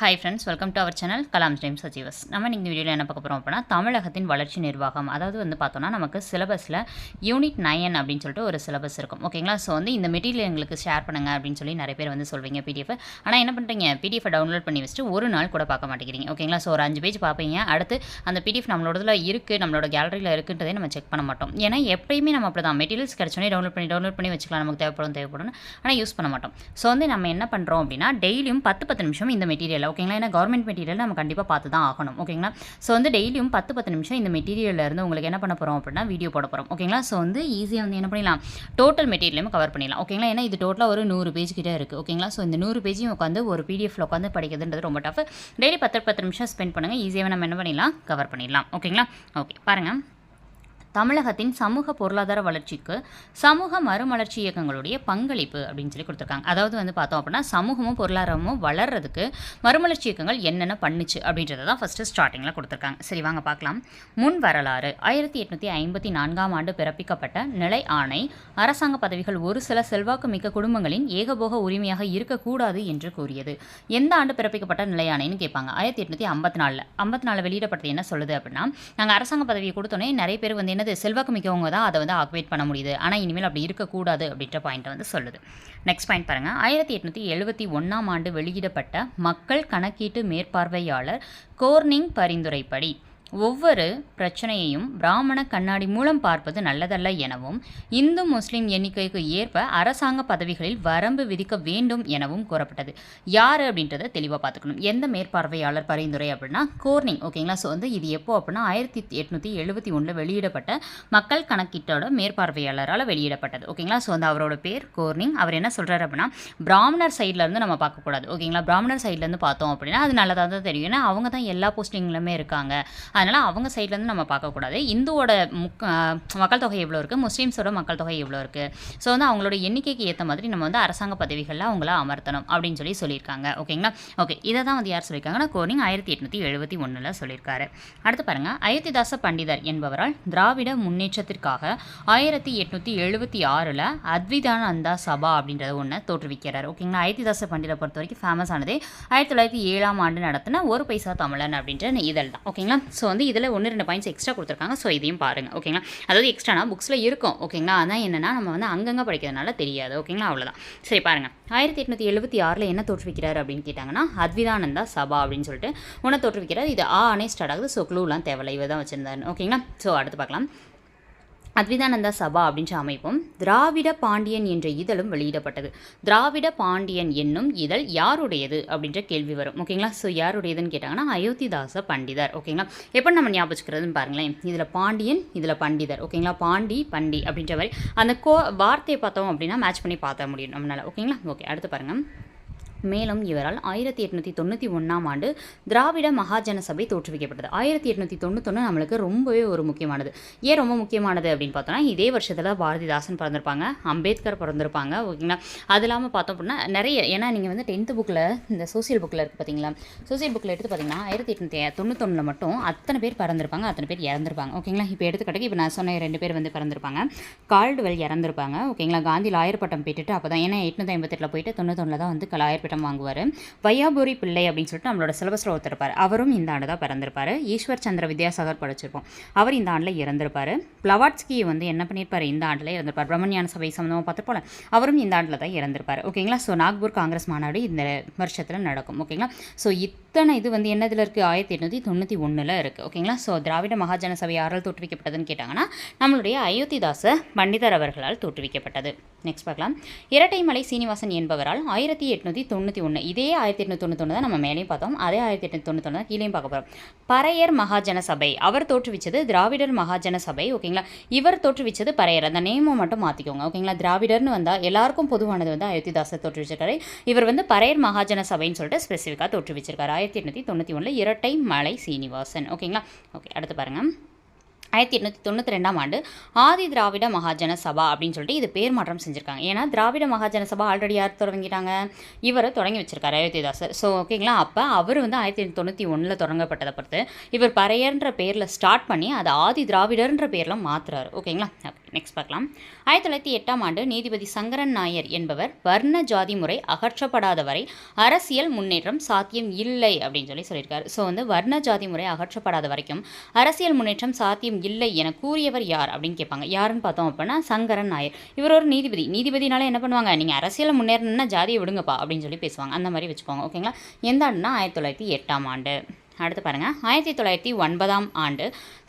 Hi friends welcome to our channel Kalam Times சஜீவஸ் நம்ம இந்த வீடியோவில் என்ன பார்க்க போகிறோம் அப்படின்னா தமிழகத்தின் வளர்ச்சி நிர்வாகம். அதாவது வந்து பார்த்தோம்னா நமக்கு சிலபஸில் யூனிட் நயன் அப்படின்னு சொல்லிட்டு ஒரு சிலபஸ் இருக்கும். ஓகேங்களா ஸோ வந்து இந்த மெட்டீரியல் எங்களுக்கு ஷேர் பண்ணுங்க அப்படின்னு சொல்லி நிறைய பேர் வந்து சொல்வீங்க பிடிஎஃப் ஆனால் என்ன பண்ணுறீங்க பிடிஎஃப் டவுன்லோட் பண்ணி வச்சுட்டு ஒரு நாள் கூட பார்க்க மாட்டேங்கிறீங்க. ஓகேங்களா ஸோ ஒரு அஞ்சு பேஜ் பார்ப்பீங்க. அடுத்து அந்த பிடிஎஃப் நம்மளோடதில் இருக்குது நம்மளோட கேலரியில் இருக்குன்றதே நம்ம செக் பண்ண மாட்டோம். ஏன்னா எப்பயுமே நம்ம அப்படி தான் மெட்டீரியல்ஸ் கிடச்சோன்னே டவுன்லோட் பண்ணி டவுன்லோட் பண்ணி வச்சுக்கலாம். நமக்கு தேவைப்படும் தேவைப்படும் ஆனால் யூஸ் பண்ண மாட்டோம். ஸோ வந்து நம்ம என்ன பண்ணுறோம் அப்படின்னா டெய்லியும் பத்து பத்து நிமிஷம் இந்த மெட்டீரியல் ஓகேங்களா ஏன்னா கவர்மெண்ட் மெட்டீரியல் நம்ம கண்டிப்பாக பார்த்து தான் ஆகணும் ஓகேங்களா ஸோ வந்து டெய்லியும் பத்து பத்து நிமிஷம் இந்த மெட்டீரியல்ல இருந்து உங்களுக்கு என்ன பண்ண போகிறோம் அப்படின்னா வீடியோ போட போகிறோம் ஓகேங்களா ஸோ வந்து ஈஸியாக வந்து என்ன பண்ணிடலாம்? டோட்டல் மெட்டீரியலையும் கவர் பண்ணிடலாம். ஓகேங்களா ஏன்னா இது டோட்டலாக ஒரு நூறு பேஜ் கிட்டே இருக்குது ஓகேங்களா ஸோ இந்த நூறு பேஜையும் உட்காந்து ஒரு பிடிஎஃப்ல உட்காந்து படிக்கிறதுன்றது ரொம்ப டஃப் டெய்லி பத்து பத்து நிமிஷம் ஸ்பெண்ட் பண்ணுங்கள் ஈஸியாக நம்ம என்ன பண்ணிடலாம்? கவர் பண்ணிடலாம். ஓகேங்களா ஓகே பாருங்கள் தமிழகத்தின் சமூக பொருளாதார வளர்ச்சிக்கு சமூக மறுமலர்ச்சி இயக்கங்களுடைய பங்களிப்பு அப்படின்னு சொல்லி கொடுத்துருக்காங்க. அதாவது வந்து பார்த்தோம் அப்படின்னா சமூகமும் பொருளாதாரமும் வளர்றதுக்கு மறுமலர்ச்சி இயக்கங்கள் என்னென்ன பண்ணுச்சு அப்படின்றத தான் ஃபஸ்ட்டு ஸ்டார்டிங்கில் கொடுத்துருக்காங்க. சரி வாங்க பார்க்கலாம். முன் வரலாறு. ஆயிரத்தி எட்நூற்றி ஐம்பத்தி நான்காம் ஆண்டு பிறப்பிக்கப்பட்ட நிலை ஆணை. அரசாங்க பதவிகள் ஒரு சில செல்வாக்கு மிக்க குடும்பங்களின் ஏகபோக உரிமையாக இருக்கக்கூடாது என்று கூறியது. எந்த ஆண்டு பிறப்பிக்கப்பட்ட நிலை ஆணைன்னு கேட்பாங்க. ஆயிரத்தி எட்நூற்றி ஐம்பத்தி நாலில். ஐம்பத்தி நாலில் வெளியிடப்பட்டது என்ன சொல்லுது அப்படின்னா நாங்கள் அரசாங்க பதவியை கொடுத்தோன்னே நிறைய பேர் வந்து என்னது செல்வாக்கு மிக்கவங்க தான் அதை வந்து ஆக்குவேட் பண்ண முடியுது. ஆனால் இனிமேல் அப்படி இருக்கக்கூடாது அப்படின்ற பாயிண்ட்டை வந்து சொல்லுது. நெக்ஸ்ட் பாயிண்ட் பாருங்கள் ஆயிரத்தி எட்நூற்றி எழுபத்தி ஒன்றாம் ஆண்டு வெளியிடப்பட்ட மக்கள் கணக்கீட்டு மேற்பார்வையாளர் கோர்னிங் பரிந்துரைப்படி ஒவ்வொரு பிரச்சனையையும் பிராமண கண்ணாடி மூலம் பார்ப்பது நல்லதல்ல எனவும் இந்து முஸ்லிம் எண்ணிக்கைக்கு ஏற்ப அரசாங்க பதவிகளில் வரம்பு விதிக்க வேண்டும் எனவும் கூறப்பட்டது. யார் அப்படின்றத தெளிவாக பார்த்துக்கணும். எந்த மேற்பார்வையாளர் பரிந்துரை அப்படின்னா கோர்னிங் ஓகேங்களா? ஸோ வந்து இது எப்போ அப்படின்னா ஆயிரத்தி எட்நூற்றி எழுபத்தி ஒன்றில் வெளியிடப்பட்ட மக்கள் கணக்கீட்டோட மேற்பார்வையாளரால் வெளியிடப்பட்டது. ஓகேங்களா? ஸோ வந்து அவரோட பேர் கோர்னிங் அவர் என்ன சொல்கிறார் அப்படின்னா பிராமணர் சைட்லேருந்து நம்ம பார்க்கக்கூடாது. ஓகேங்களா? பிராமணர் சைட்லேருந்து பார்த்தோம் அப்படின்னா அது நல்லதாக தான் தெரியும். ஏன்னா அவங்க தான் எல்லா போஸ்டிங்லையுமே இருக்காங்க. அதனால் அவங்க சைட்லேருந்து நம்ம பார்க்கக்கூடாது. இந்துவோட முக் மக்கள் தொகை எவ்வளோ இருக்குது முஸ்லீம்ஸோட மக்கள் தொகை எவ்வளோ இருக்குது ஸோ வந்து அவங்களோட எண்ணிக்கைக்கு ஏற்ற மாதிரி நம்ம வந்து அரசாங்க பதவிகளில் அவங்கள அமர்த்தணும் அப்படின்னு சொல்லி சொல்லியிருக்காங்க. ஓகேங்களா? ஓகே இதை தான் வந்து யார் சொல்லியிருக்காங்கன்னா கோனிங் ஆயிரத்தி எட்நூற்றி எழுபத்தி ஒன்றில் சொல்லியிருக்காரு. அடுத்து பாருங்கள் அயோத்திதாச பண்டிதர் என்பவரால் திராவிட முன்னேற்றத்திற்காக ஆயிரத்தி எட்நூற்றி எழுபத்தி ஆறில் அத்விதானந்தா சபா அப்படின்றத ஒன்று தோற்றுவிக்கிறார். ஓகேங்களா? அயோத்திதாச பண்டிதரை பொறுத்த வரைக்கும் ஃபேமஸ் ஆனதே ஆயிரத்தி தொள்ளாயிரத்தி ஏழாம் ஆண்டு நடத்தின ஒரு பைசா தமிழன் அப்படின்ற இதழ் தான் ஓகேங்களா? ஸோ வந்து இதில் ஒன்று ரெண்டு பாயிண்ட்ஸ் எக்ஸ்ட்ரா கொடுத்துருக்காங்க. ஸோ இதையும் பாருங்கள் ஓகேங்களா அதாவது எக்ஸ்ட்ரானா புக்ஸில் இருக்கும். ஓகேங்களா அதான் என்னென்னா நம்ம வந்து அங்கங்கே படிக்கிறதுனால தெரியாது. ஓகேங்களா அவ்வளோதான் சரி பாருங்கள் ஆயிரத்தி எட்நூற்றி எழுபத்தி ஆறில் என்ன தோற்றுவிக்கிறார் அப்படின்னு கேட்டாங்கன்னா அத்விதானந்தா சபா அப்படின்னு சொல்லிட்டு. உன தோற்றுவிக்கிறார். இது ஆ ஸ்டார்ட் ஆகுது. ஸோ க்ளூலாம் தேவையில்லை. இவ தான் வச்சுருந்தாரு ஓகேங்களா ஸோ அடுத்து பார்க்கலாம். அத்விதானந்தா சபா அப்படின்ற அமைப்பும் திராவிட பாண்டியன் என்ற இதழும் வெளியிடப்பட்டது. திராவிட பாண்டியன் என்னும் இதழ் யாருடையது அப்படின்ற கேள்வி வரும். ஓகேங்களா? ஸோ யாருடையதுன்னு கேட்டாங்கன்னா அயோத்திதாச பண்டிதர். ஓகேங்களா? எப்போ நம்ம ஞாபகம் வச்சுக்கிறதுன்னு பாருங்களேன். இதில் பாண்டியன் இதில் பண்டிதர். ஓகேங்களா? பாண்டி பண்டி அப்படின்ற மாதிரி அந்த கோ வார்த்தையை பார்த்தோம் அப்படின்னா மேட்ச் பண்ணி பார்த்த முடியும் நம்மளால். ஓகேங்களா? ஓகே அடுத்து பாருங்கள் மேலும் இவரால் ஆயிரத்தி எட்நூற்றி தொண்ணூற்றி ஒன்றாம் ஆண்டு திராவிட மகாஜன சபை தோற்றுவிக்கப்பட்டது. ஆயிரத்தி எட்நூற்றி தொண்ணூத்தொன்று நம்மளுக்கு ரொம்பவே ஒரு முக்கியமானது. ஏன் ரொம்ப முக்கியமானது அப்படின்னு பார்த்தோன்னா இதே வருஷத்தில் பாரதிதாசன் பிறந்திருப்பாங்க அம்பேத்கர் பிறந்திருப்பாங்க ஓகேங்களா? அது இல்லாமல் பார்த்தோம் அப்படின்னா நிறைய ஏன்னா நீங்கள் வந்து டென்த்து புக்கில் இந்த சோசியல் புக்கில் இருக்குது பார்த்தீங்களா? சோசியல் புக்கில் எடுத்து பார்த்தீங்கன்னா ஆயிரத்தி எட்நூற்றி தொண்ணூத்தொன்னில் மட்டும் அத்தனை பேர் பிறந்திருப்பாங்க அத்தனை பேர் இறந்துருப்பாங்க ஓகேங்களா? இப்போ எடுத்துக்கிட்டக்கு இப்போ நான் சொன்ன ரெண்டு பேர் வந்து பிறந்திருப்பாங்க. கால்டுவெல் இறந்துருப்பாங்க ஓகேங்களா? காந்தி லாயர் பட்டம் போயிட்டு அப்போ தான் ஏன்னா எட்நூற்றி ஐம்பத்தெட்டில் போயிட்டு தொண்ணூத்தொன்னில் தான் வந்து லாயர் பட்டம் வாங்குவார் வையாபுரி பிள்ளை அப்படின்னு சொல்லிட்டு நம்மளோட சிலபஸில் ஒருத்தருப்பார் அவரும் இந்த ஆண்டு தான் பிறந்திருப்பார். ஈஸ்வர் சந்திர வித்யாசாகர் படிச்சிருப்போம். அவர் இந்த ஆண்டில் இறந்திருப்பார். பிளவாட்ஸ்கி வந்து என்ன பண்ணியிருப்பார்? இந்த ஆண்டில் இறந்திருப்பார். பிரம்மஞான சபை சம்மந்தமாக பார்த்துருப்போம் அவரும் இந்த ஆண்டில் தான் இறந்திருப்பார். ஓகேங்களா? ஸோ நாக்பூர் காங்கிரஸ் மாநாடு இந்த வருஷத்தில் நடக்கும். ஓகேங்களா? ஸோ இத்தனை இது வந்து என்னதில் இருக்குது ஆயிரத்தி எட்நூற்றி தொண்ணூற்றி ஒன்றில் இருக்குது ஓகேங்களா? ஸோ திராவிட மகாஜன சபை யாரால் தோற்றுவிக்கப்பட்டதுன்னு கேட்டாங்கன்னா நம்மளுடைய அயோத்திதாச பண்டிதர் அவர்களால் தோற்றுவிக்கப்பட்டது. நெக்ஸ்ட் பார்க்கலாம். இரட்டைமலை சீனிவாசன் என்பவரால் ஆயிரத்தி எட்நூற்றி தொண்ணூற்றி ஒன்று இதே ஆயிரத்தி எட்நூற்றி தொண்ணூத்தொன்று தான் நம்ம மேலேயும் பார்த்தோம். அதே ஆயிரத்தி எட்நூற்றி தொண்ணூத்தொன்று தான் கீழேயும் பார்க்க போகிறோம் பறையர் மகாஜன சபை. அவர் தோற்றுவிச்சது திராவிடர் மகாஜன சபை ஓகேங்களா? இவர் தோற்றுவிச்சது பறையர். அந்த நேமை மட்டும் மாற்றிக்கோங்க ஓகேங்களா? திராவிடர்னு வந்தால் எல்லாருக்கும் பொதுவானது வந்து அயோத்திதாசர் தோற்றுவிச்சிருக்காரு இவர் வந்து பறையர் மகாஜன சபைன்னு சொல்லிட்டு ஸ்பெசிஃபிக்காக தோற்றுவிச்சிருக்காரு ஆயிரத்தி எட்நூற்றி தொண்ணூற்றி ஒன்றில் இரட்டை மலை சீனிவாசன் ஓகேங்களா? ஓகே அடுத்து பாருங்கள் ஆயிரத்தி எட்நூற்றி தொண்ணூற்றி ரெண்டாம் ஆண்டு ஆதி திராவிட மகாஜன சபா அப்படின்னு சொல்லிட்டு இது பேர் மாற்றம் செஞ்சுருக்காங்க. ஏன்னா திராவிட மகாஜன சபா ஆல்ரெடி யார் தொடங்கிட்டாங்க? இவர் தொடங்கி வச்சிருக்காரு அயோத்திதாசர் ஸோ ஓகேங்களா அப்போ அவர் வந்து ஆயிரத்தி எட்நூற்றி தொண்ணூற்றி ஒன்றில் தொடங்கப்பட்டதை பொறுத்து இவர் பறையர்ன்ற பேரில் ஸ்டார்ட் பண்ணி அதை ஆதி திராவிடர்ன்ற பேரில் மாற்றுறாரு ஓகேங்களா நெக்ஸ்ட் பார்க்கலாம். ஆயிரத்தி தொள்ளாயிரத்தி எட்டாம் ஆண்டு நீதிபதி சங்கரன் நாயர் என்பவர் வர்ண ஜாதி முறை அகற்றப்படாத வரை அரசியல் முன்னேற்றம் சாத்தியம் இல்லை அப்படின்னு சொல்லி சொல்லியிருக்காரு. ஸோ வந்து வர்ண ஜாதி முறை அகற்றப்படாத வரைக்கும் அரசியல் முன்னேற்றம் சாத்தியம் இல்லை என கூறியவர் யார் அப்படின்னு கேட்பாங்க. யாருன்னு பார்த்தோம் அப்படின்னா சங்கரன் நாயர். இவர் ஒரு நீதிபதி. நீதிபதினால என்ன பண்ணுவாங்க? நீங்கள் அரசியல் முன்னேறணும்னா ஜாதியை விடுங்கப்பா அப்படின்னு சொல்லி பேசுவாங்க. அந்த மாதிரி வச்சுக்கோங்க. ஓகேங்களா எந்த ஆண்டுனா ஆயிரத்தி தொள்ளாயிரத்தி எட்டாம் ஆண்டு. அடுத்து பாருங்கள் ஆயிரத்தி தொள்ளாயிரத்தி ஒன்பதாம் ஆண்டு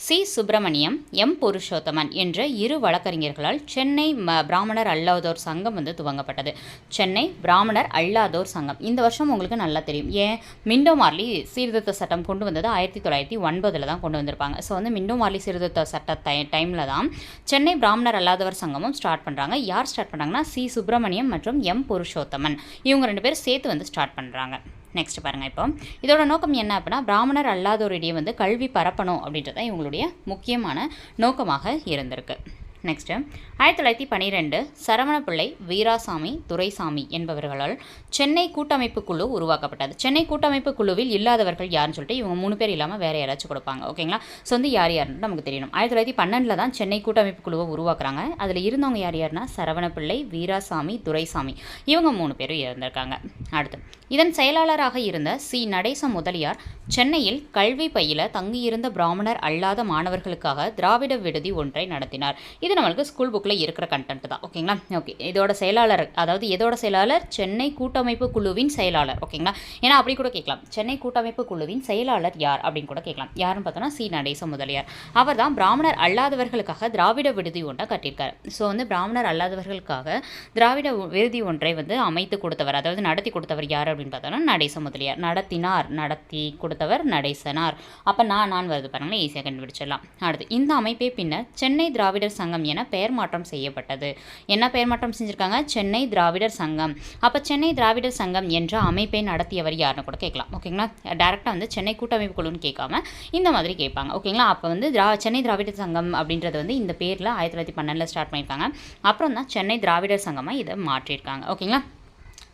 சி. சுப்பிரமணியம் எம். புருஷோத்தமன் என்ற இரு வழக்கறிஞர்களால் சென்னை ம பிராமணர் அல்லாதோர் சங்கம் வந்து துவங்கப்பட்டது. சென்னை பிராமணர் அல்லாதோர் சங்கம். இந்த வருஷம் உங்களுக்கு நல்லா தெரியும். ஏன்? மிண்டோ மார்லி சீர்திருத்த சட்டம் கொண்டு வந்தது ஆயிரத்தி தொள்ளாயிரத்தி ஒன்பதில் தான் கொண்டு வந்திருப்பாங்க. ஸோ வந்து மிண்டோ மார்லி சீர்திருத்த சட்ட டை டைமில் தான் சென்னை பிராமணர் அல்லாதவர் சங்கமும் ஸ்டார்ட் பண்ணுறாங்க யார் ஸ்டார்ட் பண்ணுறாங்கன்னா சி. சுப்பிரமணியம் மற்றும் எம். புருஷோத்தமன். இவங்க ரெண்டு பேரும் சேர்த்து வந்து ஸ்டார்ட் பண்ணுறாங்க நெக்ஸ்ட் பாருங்கள் இப்போ. இதோட நோக்கம் என்ன அப்படின்னா பிராமணர் அல்லாதோரிடையே வந்து கல்வி பரப்பணும் அப்படின்றது தான் இவங்களுடைய முக்கியமான நோக்கமாக இருந்திருக்கு. நெக்ஸ்ட்டு ஆயிரத்தி தொள்ளாயிரத்தி பன்னிரெண்டு சரவணப்பிள்ளை வீராசாமி துரைசாமி என்பவர்களால் சென்னை கூட்டமைப்பு குழு உருவாக்கப்பட்டது. சென்னை கூட்டமைப்பு குழுவில் இல்லாதவர்கள் யாருன்னு சொல்லிட்டு இவங்க மூணு பேர் இல்லாமல் வேறு யாராச்சும் கொடுப்பாங்க. ஓகேங்களா ஸோ வந்து யார் யாருன்னு நமக்கு தெரியணும். ஆயிரத்தி தொள்ளாயிரத்தி பன்னெண்டில் தான் சென்னை கூட்டமைப்பு குழுவை உருவாக்குறாங்க. அதில் இருந்தவங்க யார் யாருன்னா சரவணப்பிள்ளை வீராசாமி துரைசாமி. இவங்க மூணு பேரும் இருந்திருக்காங்க. அடுத்து இதன் செயலாளராக இருந்த சி. நடேச முதலியார் சென்னையில் கல்வி பயில தங்கியிருந்த பிராமணர் அல்லாத மாணவர்களுக்காக திராவிட விடுதி ஒன்றை நடத்தினார். இது நம்மளுக்கு ஸ்கூல் புக்கில் இருக்கிற கண்டென்ட் தான். ஓகேங்களா ஓகே இதோட செயலாளர் அதாவது எதோட செயலாளர்? சென்னை கூட்டமைப்பு குழுவின் செயலாளர். ஓகேங்களா ஏன்னா அப்படி கூட கேட்கலாம். சென்னை கூட்டமைப்பு குழுவின் செயலாளர் யார்? அப்படின்னு கூட கேட்கலாம். யாருன்னு பார்த்தோன்னா சி. நடேச முதலியார். அவர் தான் பிராமணர் அல்லாதவர்களுக்காக திராவிட விடுதி ஒன்றை கட்டியிருக்காரு. ஸோ வந்து பிராமணர் அல்லாதவர்களுக்காக திராவிட விடுதி ஒன்றை வந்து அமைத்து கொடுத்தவர் அதாவது நடத்தி கொடுத்தவர் யார் அப்படின்னு பார்த்தோன்னா நடேச முதலியார். நடத்தினார் நடத்தி கொடுத்தவர் நடேசனார். அப்போ நான் நான் வருது பாருங்களேன் ஈஸியாக கண்டுபிடிச்சிடலாம். அடுத்து இந்த அமைப்பே பின்னர் சென்னை திராவிடர் சங்கம் என பெயர் மாற்றம் செய்யப்பட்டது. என்ன பெயர் மாற்றம் செஞ்சுருக்காங்க? சென்னை திராவிடர் சங்கம். அப்போ சென்னை திராவிடர் சங்கம் என்ற அமைப்பை நடத்தியவர் யாருன்னு கூட கேட்கலாம். ஓகேங்களா? டேரெக்டாக வந்து சென்னை கூட்டமைப்பு குழுன்னு கேட்காம இந்த மாதிரி கேட்பாங்க. ஓகேங்களா? அப்போ வந்து திரா சென்னை திராவிடர் சங்கம் அப்படின்றது வந்து இந்த பேரில் ஆயிரத்தி தொள்ளாயிரத்தி பன்னெண்டில் ஸ்டார்ட் பண்ணியிருக்காங்க. அப்புறம் தான் சென்னை திராவிடர் சங்கமாக இதை மாற்றியிருக்காங்க. ஓகேங்களா?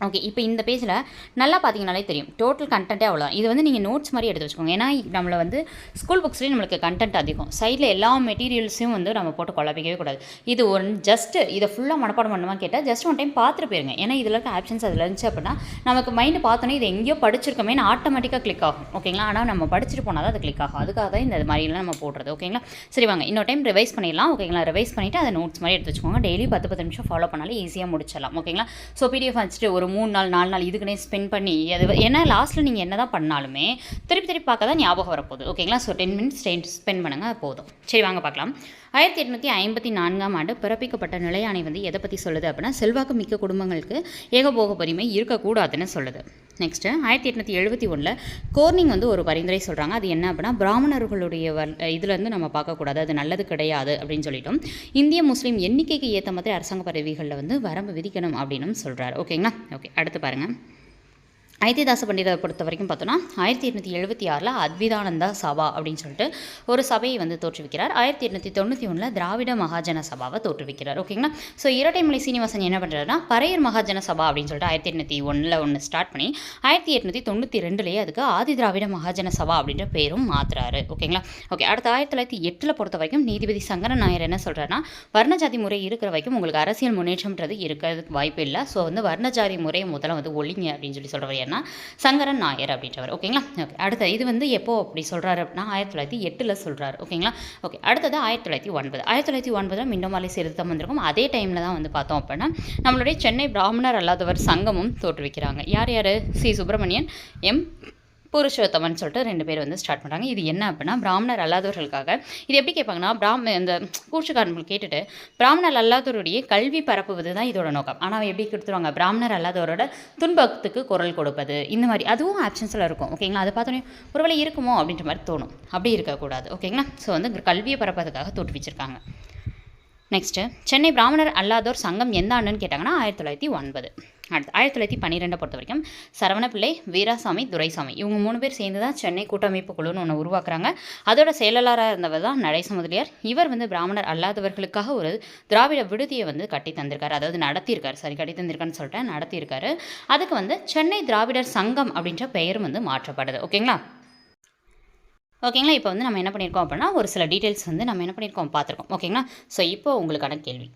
ஓகே இப்போ இந்த பேஜில் நல்லா பார்த்தீங்கனாலே தெரியும். டோட்டல் கண்டென்ட்டே அவ்வளோ இது வந்து நீங்கள் நோட்ஸ் மாதிரி எடுத்து வச்சுக்கோங்க. ஏன்னா நம்மளை வந்து ஸ்கூல் புக்ஸ்லேயும் நம்மளுக்கு கண்டென்ட் அதிகம். சைடில் எல்லா மெட்டீரியல்ஸையும் வந்து நம்ம போட்டு குழப்பிக்கவே கூடாது. இது ஒரு ஜஸ்ட் இதை ஃபுல்லாக மனப்பாடம் பண்ணுமா கேட்டால் ஜஸ்ட் ஒன் டைம் பார்த்துட்டு போயிருங்க. ஏன்னா இதில் இருக்க ஆப்ஷன்ஸ் அதில் இருந்துச்சு அப்படின்னா நமக்கு மைண்டு பார்த்தோன்னே இது எங்கேயோ படிச்சிருக்கோமே ஆட்டோமேட்டிக்காக கிளிக் ஆகும். ஓகேங்களா ஆனால் நம்ம படிச்சுட்டு போனால் தான் அது கிளிக் ஆகும். அதுக்காக தான் இந்த மாதிரிலாம் நம்ம போடுறது. ஓகேங்களா சரி வாங்க. இன்னொரு டைம் ரிவைஸ் பண்ணிடலாம். ஓகேங்களா ரிவைஸ் பண்ணிவிட்டு அதை நோட்ஸ் மாதிரி எடுத்து வச்சுக்கோங்க. டெய்லி பத்து பத்து நிமிஷம் ஃபாலோ பண்ணாலே ஈஸியாக முடிச்சிடலாம். ஓகேங்களா ஸோ பிடிஎஃப் வச்சுட்டு ஒரு மூணு நாள் நாலு நாள் இதுக்குன்னே ஸ்பெண்ட் பண்ணி அது ஏன்னா லாஸ்ட்டில் நீங்கள் என்ன தான் பண்ணாலுமே திருப்பி திருப்பி பார்க்க தான் ஞாபகம் வரப்போகுது. ஓகேங்களா ஸோ டென் மினிட்ஸ் ஸ்பெண்ட் பண்ணுங்கள் போதும். சரி வாங்க பார்க்கலாம். ஆயிரத்தி எட்நூற்றி ஐம்பத்தி நான்காம் ஆண்டு பிறப்பிக்கப்பட்ட நிலையாணை வந்து எதை பற்றி சொல்லுது அப்படின்னா செல்வாக்கு மிக்க குடும்பங்களுக்கு ஏகபோக உரிமை இருக்கக்கூடாதுன்னு சொல்லுது. நெக்ஸ்ட்டு ஆயிரத்தி எட்நூற்றி எழுபத்தி ஒன்றில் கோர்னிங் வந்து ஒரு பரிந்துரை சொல்கிறாங்க அது என்ன அப்படின்னா பிராமணர்களுடைய வல் இதுலேருந்து நம்ம பார்க்கக்கூடாது. அது நல்லது கிடையாது அப்படின்னு சொல்லிட்டோம். இந்திய முஸ்லீம் எண்ணிக்கைக்கு ஏற்ற மாதிரி அரசாங்க பதவிகளில் வந்து வரம்பு விதிக்கணும் அப்படின்னு சொல்கிறார் ஓகேங்களா ஓகே அடுத்து பாருங்கள் ஐத்தியதாச பண்டிதரை பொறுத்த வரைக்கும் பார்த்தோன்னா ஆயிரத்தி எட்நூற்றி எழுபத்தி ஆறில் அத்விதானந்தா சபா அப்படின்னு சொல்லிட்டு ஒரு சபையை வந்து தோற்றுவிக்கிறார். ஆயிரத்தி எட்நூற்றி தொண்ணூற்றி ஒன்றில் திராவிட மகாஜன சபாவை தோற்றுவிக்கிறார். ஓகேங்களா ஸோ இரட்டைமலை சீனிவாசன் என்ன பண்ணுறாருன்னா பரையர் மகாஜன சபா அப்படின்னு சொல்லிட்டு ஆயிரத்தி எட்நூற்றி ஒன்றில் ஒன்று ஸ்டார்ட் பண்ணி ஆயிரத்தி எட்நூற்றி தொண்ணூற்றி ரெண்டுலேயே அதுக்கு ஆதி திராவிட மகாஜன சபா அப்படின்ற பேரும் மாற்றுறாரு ஓகேங்களா ஓகே அடுத்து ஆயிரத்தி தொள்ளாயிரத்தி எட்டில் பொறுத்த வரைக்கும் நீதிபதி சங்கரன் நாயர் என்ன சொல்கிறாருன்னா வர்ணஜாதி முறை இருக்கிற வரைக்கும் உங்களுக்கு அரசியல் முன்னேற்றம்ன்றது இருக்கிறதுக்கு வாய்ப்பு இல்லை ஸோ வந்து வர்ணஜாதி முறையை முதல்ல வந்து ஒழிங்க அப்படின்னு சொல்லி சொல்கிறவர் ஏன்னா சங்கரன் நாயர் அப்படின்றவர். ஓகேங்களா? ஓகே அடுத்த இது வந்து எப்போது அப்படி சொல்கிறாரு அப்படின்னா ஆயிரத்தி தொள்ளாயிரத்தி எட்டில் சொல்கிறாரு ஓகேங்களா? ஓகே அடுத்தது ஆயிரத்தி தொள்ளாயிரத்தி ஒன்பது. ஆயிரத்தி தொள்ளாயிரத்தி ஒன்பதில் மிண்டோமாலை சீர்திருத்தம் வந்திருக்கும். அதே டைமில் தான் வந்து பார்த்தோம் அப்படின்னா நம்மளுடைய சென்னை பிராமணர் அல்லாதவர் சங்கமும் தோற்றுவிக்கிறாங்க. யார் யார்? சி. சுப்பிரமணியன் எம். புருஷோத்தமன் சொல்லிட்டு ரெண்டு பேர் வந்து ஸ்டார்ட் பண்ணுறாங்க இது என்ன அப்படின்னா பிராமணர் அல்லாதவர்களுக்காக இது எப்படி கேட்பாங்கன்னா பிராம இந்த கூச்சுக்காரர்கள் கேட்டுட்டு பிராமணர் அல்லாதவருடைய கல்வி பரப்புவது தான் இதோட நோக்கம். ஆனால் அவன் எப்படி கொடுத்துருவாங்க? பிராமணர் அல்லாதவரோட துன்பத்துக்கு குரல் கொடுப்பது. இந்த மாதிரி அதுவும் ஆப்ஷன்ஸில் இருக்கும். ஓகேங்களா அதை பார்த்தோன்னே ஒருவேளை இருக்குமோ அப்படின்ற மாதிரி தோணும். அப்படி இருக்கக்கூடாது. ஓகேங்களா ஸோ வந்து கல்வியை பரப்பதுக்காக தோற்றுவிச்சிருக்காங்க. நெக்ஸ்ட்டு சென்னை பிராமணர் அல்லாதோர் சங்கம் எந்த ஆண்டுன்னு கேட்டாங்கன்னா ஆயிரத்தி தொள்ளாயிரத்தி ஒன்பது. அடுத்து ஆயிரத்தி தொள்ளாயிரத்தி பன்னிரெண்டை பொறுத்த வரைக்கும் சரவணப்பிள்ளை வீராசாமி துரைசாமி. இவங்க மூணு பேர் சேர்ந்து தான் சென்னை கூட்டமைப்பு குழுன்னு ஒன்று உருவாக்குறாங்க. அதோட செயலாளராக இருந்தவர் தான் நடேச முதலியார் இவர் வந்து பிராமணர் அல்லாதவர்களுக்காக ஒரு திராவிட விடுதியை வந்து கட்டி தந்திருக்காரு. அதாவது நடத்தியிருக்காரு. சரி கட்டி தந்திருக்கான்னு சொல்லிட்டு நடத்தியிருக்காரு. அதுக்கு வந்து சென்னை திராவிடர் சங்கம் அப்படின்ற பெயரும் வந்து மாற்றப்படுது ஓகேங்களா? ஓகேங்களா? இப்போ வந்து நம்ம என்ன பண்ணியிருக்கோம் அப்படின்னா ஒரு சில டீட்டெயில்ஸ் வந்து நம்ம என்ன பண்ணியிருக்கோம் பார்த்துருக்கோம். ஓகேங்களா? ஸோ இப்போ உங்களுக்கான கேள்வி.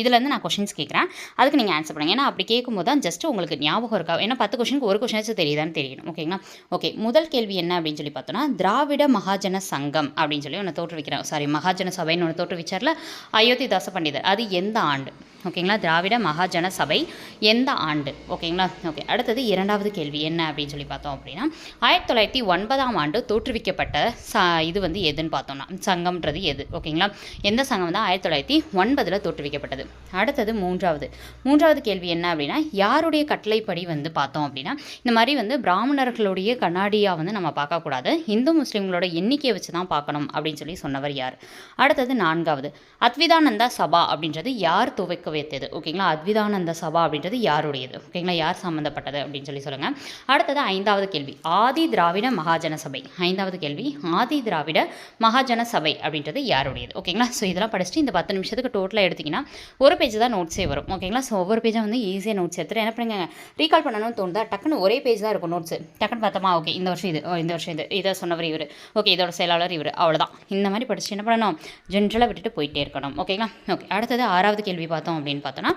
இதுலேருந்து நான் கொஷின்ஸ் கேட்குறேன் அதுக்கு நீங்கள் ஆன்சர் பண்ணுங்க. ஏன்னா அப்படி கேட்கும்போது தான் ஜஸ்ட் உங்களுக்கு ஞாபகம் இருக்கா? ஏன்னா பத்து கொஷனுக்கு ஒரு கொஷனாச்சும் தெரியுதான்னு தெரியணும். ஓகேங்களா ஓகே முதல் கேள்வி என்ன அப்படின்னு சொல்லி பார்த்தோன்னா திராவிட மகாஜன சங்கம் அப்படின்னு சொல்லி ஒன்று தோற்றுவிக்கிறேன். சாரி மகாஜன சபைன்னு ஒன்று தோற்றுவிச்சார்ல அயோத்திதாச பண்டிதர். அது எந்த ஆண்டு? ஓகேங்களா? திராவிட மகாஜன சபை எந்த ஆண்டு? ஓகேங்களா? ஓகே அடுத்தது இரண்டாவது கேள்வி என்ன அப்படின்னு சொல்லி பார்த்தோம் அப்படின்னா ஆயிரத்தி தொள்ளாயிரத்தி ஒன்பதாம் ஆண்டு தோற்றுவிக்கப்பட்ட ச இது வந்து எதுன்னு பார்த்தோம்னா சங்கம்ன்றது எது? ஓகேங்களா? எந்த சங்கம் வந்து ஆயிரத்தி தொள்ளாயிரத்தி ஒன்பதில் தோற்றுவிக்கப்பட்டது? அடுத்தது மூன்றாவது. மூன்றாவது கேள்வி என்ன அப்படின்னா யாருடைய கட்டளைப்படி வந்து பார்த்தோம் அப்படின்னா இந்த மாதிரி வந்து பிராமணர்களுடைய கண்ணாடியாக வந்து நம்ம பார்க்கக்கூடாது. இந்து முஸ்லீம்களோட எண்ணிக்கையை வச்சு தான் பார்க்கணும் அப்படின்னு சொல்லி சொன்னவர் யார்? அடுத்தது நான்காவது. அத்விதானந்தா சபா அப்படின்றது யார் துவைக்க வைத்தது ஓகேங்களா? அத்விதானந்த சபா அப்படின்றது யாருடையது? ஓகேங்களா? யார் சம்மந்தப்பட்டது அப்படின்னு சொல்லி சொல்லுங்கள் அடுத்தது ஐந்தாவது கேள்வி. ஆதி திராவிட மகாஜன சபை. ஐந்தாவது கேள்வி. ஆதி திராவிட மகாஜன சபை அப்படின்றது யாருடையது? ஓகேங்களா? ஸோ இதெல்லாம் படிச்சுட்டு இந்த பத்து நிமிஷத்துக்கு டோட்டலாக எடுத்திங்கன்னா ஒரு பேஜ் தான் நோட்ஸே வரும். ஓகேங்களா? ஸோ ஒவ்வொரு பேஜாக வந்து ஈஸியாக நோட்ஸ் எடுத்துகிட்டு என்ன பண்ணுங்க? ரீகால் பண்ணணும்னு தோணுதா? டக்குன்னு ஒரே பேஜ் தான் இருக்கும் நோட்ஸ் டக்குன்னு பார்த்தோமா? ஓகே இந்த வருஷம் இது. இந்த வருஷம் இது. இதை சொன்னவர் இவர். ஓகே இதோட செயலாளர் இவர். அவ்வளோதான் இந்த மாதிரி படிச்சுட்டு என்ன பண்ணணும்? ஜென்ரலாக விட்டுட்டு போயிட்டே இருக்கணும். ஓகேங்களா? ஓகே அடுத்தது ஆறாவது கேள்வி பார்த்தோம். அப்படின்னு பார்த்தோன்னா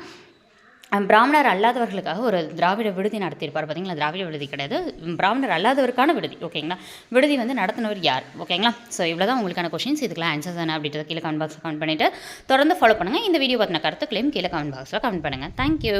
பிராமணர் அல்லாதவர்களுக்காக ஒரு திராவிட விடுதி நடத்தியிருப்பார். பார்த்தீங்களா திராவிட விடுதி கிடையாது. பிராமணர் அல்லாதவருக்கான விடுதி. ஓகேங்களா? விடுதி வந்து நடத்தினவர் யார்? ஓகேங்களா? ஸோ இவ்வளோ தான் உங்களுக்கான கொஷின்ஸ் இதுக்கெல்லாம் ஆன்சர் என்ன அப்படின்றத கீழே கமெண்ட் பாக்ஸில் கமெண்ட் பண்ணிவிட்டு தொடர்ந்து ஃபாலோ பண்ணுங்கள் இந்த வீடியோ பார்த்தின கருத்துக்களையும் கீழே கமெண்ட் பாக்ஸில் கமெண்ட் பண்ணுங்கள் தேங்க்யூ